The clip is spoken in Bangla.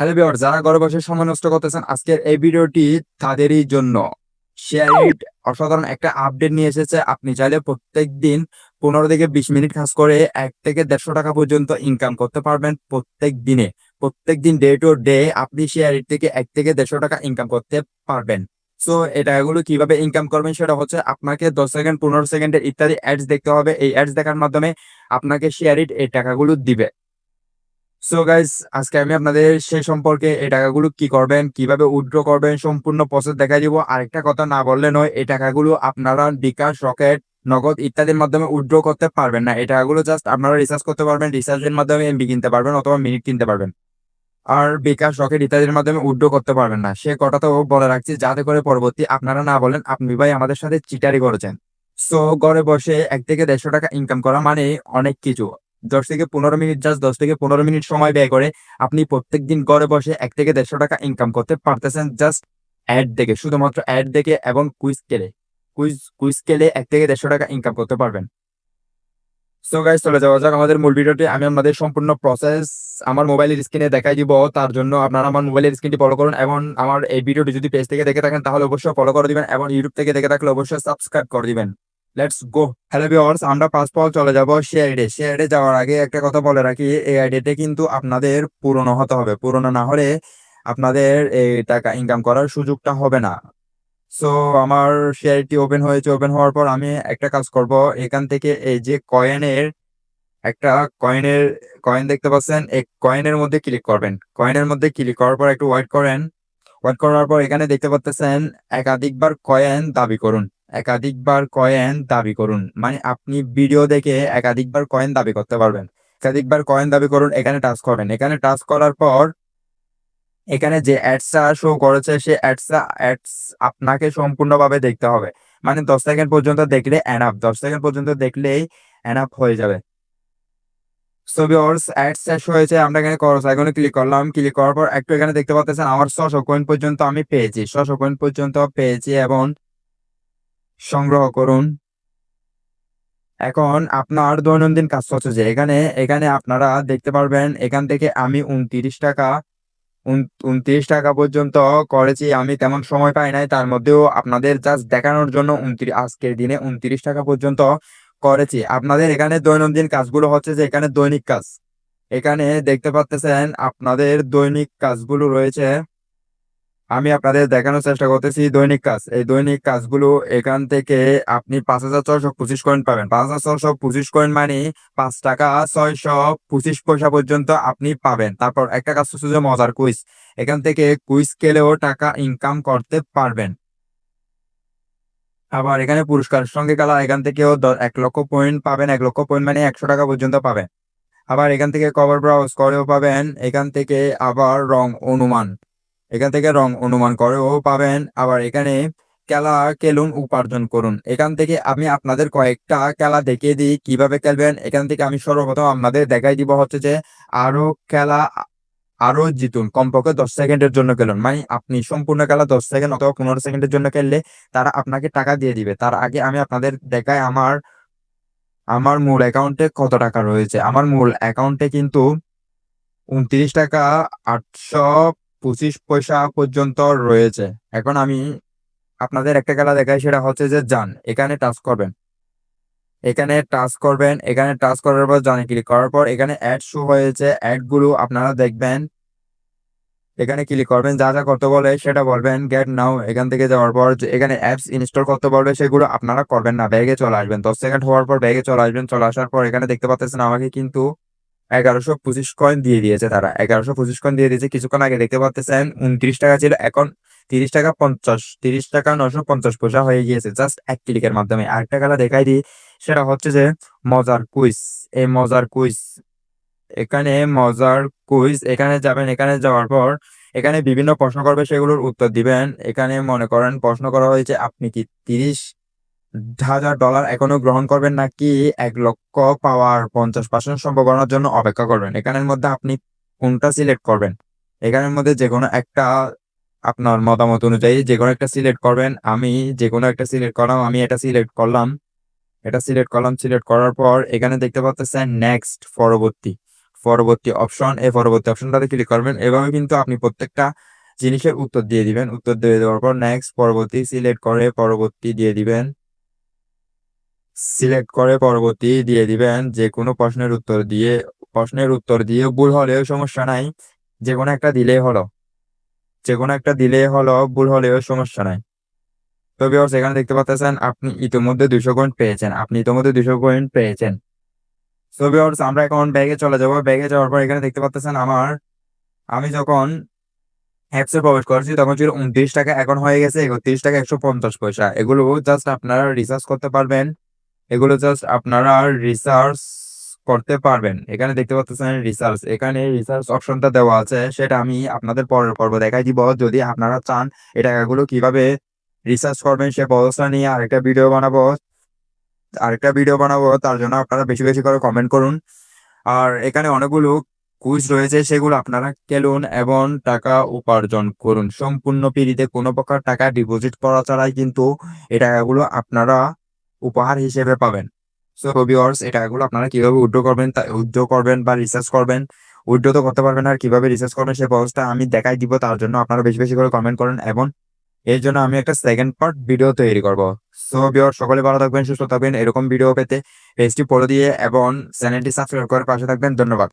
হ্যালো বিয়ার যারা ঘরে বসে সময় নষ্ট করতেছেন, আজকের এই ভিডিওটি তাদেরই জন্য। শেয়ার অসাধারণ একটা আপডেট নিয়ে এসেছে। আপনি চাইলে প্রত্যেক দিন পনেরো থেকে বিশ মিনিট কাজ করে এক থেকে দেড়শো টাকা পর্যন্ত ইনকাম করতে পারবেন প্রত্যেক দিনে। প্রত্যেক দিন ডে টু ডে আপনি শেয়ার ইট থেকে এক থেকে দেড়শো টাকা ইনকাম করতে পারবেন। সো এই টাকাগুলো কীভাবে ইনকাম করবেন সেটা হচ্ছে আপনাকে দশ সেকেন্ড, পনেরো সেকেন্ডের ইত্যাদি অ্যাডস দেখতে হবে। এই অ্যাডস দেখার মাধ্যমে আপনাকে শেয়ার এই টাকাগুলো দিবে। সো গাইস আজকে আমি আপনাদের সে সম্পর্কে এই টাকাগুলো কি করবেন, কীভাবে উইথড্র করবেন, সম্পূর্ণ প্রসেস দেখাই দিব। আরেকটা কথা না বললে নয়, এই টাকাগুলো আপনারা বিকাশ, রকেট, নগদ ইত্যাদির মাধ্যমে উইথড্র করতে পারবেন না। এই টাকাগুলো জাস্ট আপনারা রিসার্চ করতে পারবেন রিসার্চের মাধ্যমে এমবি কিনতে পারবেন অথবা মিনিট কিনতে পারবেন। আর বিকাশ, রকেট ইত্যাদির মাধ্যমে উইথড্র করতে পারবেন না। সে কথাটাও বলে রাখছি, যাতে করে পরবর্তী আপনারা না বলেন, আপনি ভাই আমাদের সাথে চিটারি করেছেন। সো ঘরে বসে এক থেকে দেড়শো টাকা ইনকাম করা মানে অনেক কিছু। দশ থেকে পনেরো মিনিট জাস্ট দশ থেকে পনেরো মিনিট সময় ব্যয় করে আপনি প্রত্যেক দিন ঘরে বসে এক থেকে দেড়শো টাকা ইনকাম করতে পারতেছেন জাস্ট অ্যাড দেখে, শুধুমাত্র অ্যাড দেখে এবং কুইজ কেলে কুইজ কুইজ কেলে এক থেকে দেড়শো টাকা ইনকাম করতে পারবেন। সো গাইজ চলে যাওয়া যাক আমাদের মূল ভিডিওটি আমি আমাদের সম্পূর্ণ প্রসেস আমার মোবাইলের স্ক্রিনে দেখাই দিব। তার জন্য আপনারা আমার মোবাইলের স্ক্রিনটি ফলো করুন এবং আমার এই ভিডিওটি যদি পেজ থেকে দেখে থাকেন, তাহলে অবশ্যই ফলো করে দিবেন এবং ইউটিউব থেকে দেখে থাকলে অবশ্যই সাবস্ক্রাইব করে দিবেন। লেটস গো হ্যালো ভিউয়ার্স আমরা ফার্স্ট অফ চলে যাব শেয়ারডে শেয়ারে যাওয়ার আগে একটা কথা বলে রাখি, এই আইডিয়াতে কিন্তু আপনাদের পুরনো হতে হবে। পুরনো না হলে আপনাদের এই টাকা ইনকাম করার সুযোগটা হবে না। সো আমার শেয়ারটি ওপেন হয়েছে। ওপেন হওয়ার পর আমি একটা কাজ করব। এখান থেকে এই যে কয়েনের একটা কয়েনের কয়েন দেখতে পাচ্ছেন, এই কয়েনের মধ্যে ক্লিক করবেন। কয়েনের মধ্যে ক্লিক করার পর একটু ওয়েট করেন। ওয়েট করার পর এখানে দেখতে পাচ্ছেন, একাধিকবার কয়েন দাবি করুন। একাধিকবার কয়েন দাবি করুন। মানে আপনি ভিডিও দেখে একাধিকবার কয়েন দাবি করতে পারবেন। একাধিকবার কয়েন দাবি করুন, এখানে টাচ করবেন। এখানে টাচ করার পর, এখানে যে অ্যাডসটা শো করেছে, সে অ্যাডসটা অ্যাডস আপনাকে সম্পূর্ণভাবে দেখতে হবে। মানে দশ সেকেন্ড পর্যন্ত দেখলে অ্যানাপ দশ সেকেন্ড পর্যন্ত দেখলেই অ্যানাপ হয়ে যাবে। সো ভিউয়ার্স অ্যাড শেষ হয়েছে, আমরা এখানে করস আইকনে ক্লিক করলাম। ক্লিক করার পর একটু এখানে দেখতে পাচ্ছেন, আমার ছশো কয়েন পর্যন্ত আমি পেয়েছি। ছশো কয়েন পর্যন্ত পেয়েছি এবং সংগ্রহ করুন। এখন আপনার দৈনন্দিন কাজ হচ্ছে যে এখানে এখানে আপনারা দেখতে পারবেন, এখান থেকে আমি উনত্রিশ টাকা উনত্রিশ টাকা পর্যন্ত করেছি। আমি তেমন সময় পাই নাই, তার মধ্যেও আপনাদের জাস্ট দেখানোর জন্য উনত্রিশ আজকের দিনে উনত্রিশ টাকা পর্যন্ত করেছি। আপনাদের এখানে দৈনন্দিন কাজগুলো হচ্ছে যে এখানে দৈনিক কাজ। এখানে দেখতে পাচ্ছেন আপনাদের দৈনিক কাজগুলো রয়েছে আমি আপনাদের দেখানোর চেষ্টা করতেছি দৈনিক কাজ। এই দৈনিক কাজগুলো এখান থেকে আপনি পাঁচ হাজার ছয়শো পঁচিশ কয়েন পাবেন। পাঁচ হাজার ছয়শো পঁচিশ কয়েন মানে পাঁচ টাকা ছয়শো পঁচিশ পয়সা পর্যন্ত আপনি পাবেন। তারপর একটা কাজ হচ্ছে যে মজার কুইজ। এখান থেকে কুইজ খেলেও টাকা ইনকাম করতে পারবেন। আবার এখানে পুরস্কার সঙ্গে খেলা, এখান থেকেও এক লক্ষ পয়েন্ট পাবেন। এক লক্ষ পয়েন্ট মানে একশো টাকা পর্যন্ত পাবেন। আবার এখান থেকে কভার ব্রাউজ করেও পাবেন। এখান থেকে আবার রং অনুমান। এখান থেকে রং অনুমান করেও পাবেন। আবার এখানে খেলা খেলুন, উপার্জন করুন। এখান থেকে আমি আপনাদের কয়েকটা খেলা দেখিয়ে দিই, কীভাবে খেলবেন। এখান থেকে আমি সর্বপ্রথম আপনাদের দেখাই দিব হচ্ছে যে, আরও খেলা আরও জিতুন। কমপক্ষে দশ সেকেন্ডের জন্য খেলুন। মানে আপনি সম্পূর্ণ খেলা দশ সেকেন্ড অথবা পনেরো সেকেন্ডের জন্য খেললে তারা আপনাকে টাকা দিয়ে দিবে। তার আগে আমি আপনাদের দেখাই আমার আমার মূল অ্যাকাউন্টে কত টাকা রয়েছে। আমার মূল অ্যাকাউন্টে কিন্তু উনত্রিশ টাকা আটশো পঁচিশ পয়সা পর্যন্ত রয়েছে। এখন আমি আপনাদের একটা খেলা দেখাই, সেটা হচ্ছে যে যান এখানে টাচ করবেন। এখানে টাচ করবেন, এখানে টাচ করার পর জানে ক্লিক করার পর এখানে অ্যাড শো হয়েছে। অ্যাডগুলো আপনারা দেখবেন। এখানে ক্লিক করবেন, যা যা করতে বলে সেটা বলবেন। গেট নাও এখান থেকে যাওয়ার পর এখানে অ্যাপস ইনস্টল করতে বলবে, সেগুলো আপনারা করবেন না, ব্যাগে চলে আসবেন। দশ সেকেন্ড হওয়ার পর ব্যাগে চলে আসবেন, চলে আসার পর এখানে দেখতে পাচ্ছেন আমাকে কিন্তু এগারোশো পঁচিশ কয়েন দিয়ে দিয়েছে তারা। এগারোশো পঁচিশ কয়েন দিয়ে দিয়েছে। কিছুক্ষণ আগে দেখতে পাচ্ছেন উনত্রিশ টাকা ছিল, এখন তিরিশ টাকা পঞ্চাশ, তিরিশ টাকা নশো পঞ্চাশ পয়সা হয়ে গিয়েছে। জাস্ট এক ক্লিকের মাধ্যমে। আরেকটা খেলা দেখাই দিই, সেটা হচ্ছে যে মজার কুইজ, এই মজার কুইজ, এখানে মজার কুইজ, এখানে যাবেন, এখানে যাওয়ার পর এখানে বিভিন্ন প্রশ্ন করবে, সেগুলোর উত্তর দিবেন। এখানে মনে করেন প্রশ্ন করা হয়েছে, আপনি কি তিরিশ হাজার ডলার এখনও গ্রহণ করবেন নাকি এক লক্ষ পাওয়ার পঞ্চাশ পার্সেন্ট সম্ভাবনার জন্য অপেক্ষা করবেন? এখানের মধ্যে আপনি কোনটা সিলেক্ট করবেন? এখানের মধ্যে যে কোনো একটা আপনার মতামত অনুযায়ী যে কোনো একটা সিলেক্ট করবেন। আমি যে কোনো একটা সিলেক্ট করলাম আমি এটা সিলেক্ট করলাম। এটা সিলেক্ট করলাম সিলেক্ট করার পর এখানে দেখতে পাচ্ছেন নেক্সট পরবর্তী। পরবর্তী অপশন এই পরবর্তী অপশনটাতে ক্লিক করবেন। এভাবে কিন্তু আপনি প্রত্যেকটা জিনিসের উত্তর দিয়ে দিবেন। উত্তর দিয়ে দেওয়ার পর নেক্সট পরবর্তী সিলেক্ট করে পরবর্তী দিয়ে দিবেন। সিলেক্ট করে পরবর্তী দিয়ে দিবেন যে কোনো প্রশ্নের উত্তর দিয়ে, প্রশ্নের উত্তর দিয়ে ভুল হলেও সমস্যা নাই যে কোনো একটা দিলেই হলো। যে কোনো একটা দিলেই হলো, ভুল হলেও সমস্যা নাই। তো ভিউয়ার্স এখানে দেখতে পাচ্ছেন, আপনি ইতিমধ্যে দুশো পয়েন্ট পেয়েছেন, আপনি ইতিমধ্যে দুশো পয়েন্ট পেয়েছেন। তো ভিউয়ার্স আমরা এখন ব্যাগে চলে যাব। ব্যাগে যাওয়ার পর এখানে দেখতে পাচ্ছেন, আমার, আমি যখন অ্যাপসে প্রবেশ করেছি, তখন ছিল উনত্রিশ টাকা, এখন হয়ে গেছে একত্রিশ টাকা একশো পঞ্চাশ পয়সা। এগুলো জাস্ট আপনারা রিসার্চ করতে পারবেন। এগুলো জাস্ট আপনারা রিসার্চ করতে পারবেন। এখানে দেখতে পাচ্ছেন রিসার্চ এখানে রিসার্চ অপশনটা দেওয়া আছে, সেটা আমি আপনাদের পরের পর্ব দেখাই দিব। যদি আপনারা চান এই টাকাগুলো কীভাবে রিসার্চ করবেন, সে ব্যবস্থা নিয়ে আরেকটা ভিডিও বানাবো। আরেকটা ভিডিও বানাবো, তার জন্য আপনারা বেশি বেশি করে কমেন্ট করুন। আর এখানে অনেকগুলো কুইজ রয়েছে, সেগুলো আপনারা খেলুন এবং টাকা উপার্জন করুন। সম্পূর্ণ পিড়িতে কোনো প্রকার টাকা ডিপোজিট করা ছাড়াই কিন্তু এই টাকাগুলো আপনারা উপহার হিসেবে পাবেন। সো ভিউয়ার্স টাকাগুলো আপনারা কীভাবে উইথড্র করবেন উইথড্র করবেন বা রিসার্চ করবেন উইথড্র তো করতে পারবেন আর কীভাবে রিসার্চ করবেন সেই ব্যবস্থা আমি দেখাই দিব, তার জন্য আপনারা বেশি বেশি করে কমেন্ট করেন এবং এর জন্য আমি একটা সেকেন্ড পার্ট ভিডিও তৈরি করব। সো ভিউয়ার সকলে ভালো থাকবেন, সুস্থ থাকবেন, এরকম ভিডিও পেতে পেজটি পড়ে দিয়ে এবং চ্যানেলটি সাবস্ক্রাইব করে পাশে থাকবেন। ধন্যবাদ।